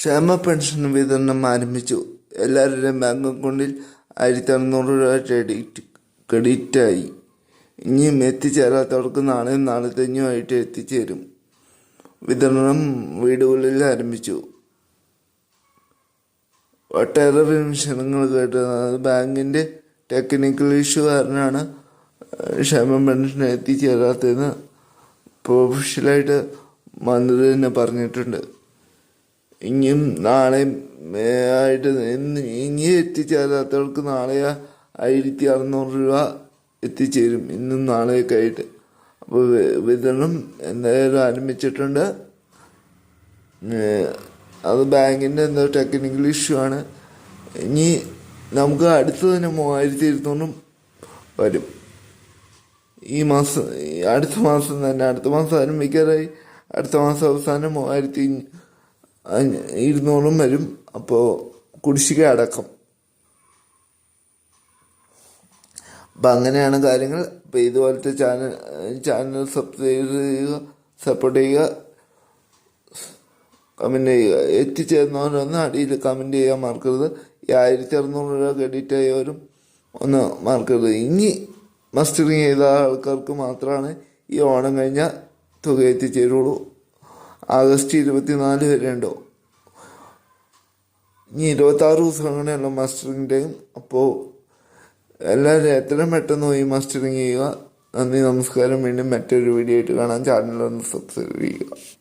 ക്ഷേമ പെൻഷൻ വിതരണം ആരംഭിച്ചു. എല്ലാവരുടെയും ബാങ്ക് അക്കൗണ്ടിൽ ആയിരത്തി അറുന്നൂറ് രൂപ ക്രെഡിറ്റ് ക്രെഡിറ്റായി. ഇനിയും എത്തിച്ചേരാത്തവർക്ക് നാളെയും നാളത്തെഞ്ഞുമായിട്ട് എത്തിച്ചേരും. വിതരണം വീടുകളിൽ ആരംഭിച്ചു. ഒട്ടേറെ വിമർശനങ്ങൾ കേട്ടത് ബാങ്കിന്റെ ടെക്നിക്കൽ ഇഷ്യൂ കാരണമാണ് ക്ഷേമ പെൻഷൻ എത്തിച്ചേരാത്തതെന്ന് പ്രൊഫഷണലായിട്ട് മന്ത്രി തന്നെ പറഞ്ഞിട്ടുണ്ട്. ഇനിയും നാളെയും ആയിട്ട് ഇനി എത്തിച്ചേരാത്തവർക്ക് നാളെ ആയിരത്തി അറുന്നൂറ് രൂപ എത്തിച്ചേരും. ഇന്നും നാളെയൊക്കെ ആയിട്ട്. അപ്പോൾ വിതരണം എന്തായാലും ആരംഭിച്ചിട്ടുണ്ട്. അത് ബാങ്കിന്റെ എന്തോ ടെക്നിക്കൽ ഇഷ്യൂ ആണ്. ഇനി നമുക്ക് അടുത്ത് തന്നെ മൂവായിരത്തി ഇരുന്നൂറും വരും. ഈ മാസം അടുത്ത മാസം തന്നെ അടുത്ത മാസം ആരംഭിക്കാറായി. അടുത്ത മാസം അവസാനം മൂവായിരത്തി ഇരുന്നൂറും വരും. അപ്പോൾ കുടിശ്ശിക അടക്കം. അപ്പം അങ്ങനെയാണ് കാര്യങ്ങൾ. അപ്പോൾ ഇതുപോലത്തെ ചാനൽ ചാനൽ സബ്സ്ക്രൈബ് ചെയ്യുക സപ്പോർട്ട് ചെയ്യുക കമന്റ് ചെയ്യുക. എത്തിച്ചേർന്നവരൊന്ന് അടിയിൽ കമന്റ് ചെയ്യാൻ മറക്കരുത്. ഈ ആയിരത്തി അറുന്നൂറ് രൂപ ക്രെഡിറ്റ് ആയവരും ഒന്ന് മറക്കരുത്. ഇനി മസ്റ്ററിങ് ചെയ്ത ആൾക്കാർക്ക് മാത്രമാണ് ഈ ഓണം കഴിഞ്ഞാൽ തുക എത്തിച്ചേരുള്ളൂ. ആഗസ്റ്റ് ഇരുപത്തിനാല് വരെ ഉണ്ടോ ഇനി ഇരുപത്താറ് ദിവസം അങ്ങനെയുള്ള മാസ്റ്ററിങ് ടൈം അപ്പോൾ എല്ലാവരും എത്രയും പെട്ടെന്ന് പോയി മാസ്റ്ററിങ് ചെയ്യുക. നന്ദി നമസ്കാരം. വീണ്ടും മറ്റൊരു വീഡിയോ ആയിട്ട് കാണാൻ ചാനൽ ഒന്ന് സബ്സ്ക്രൈബ് ചെയ്യുക.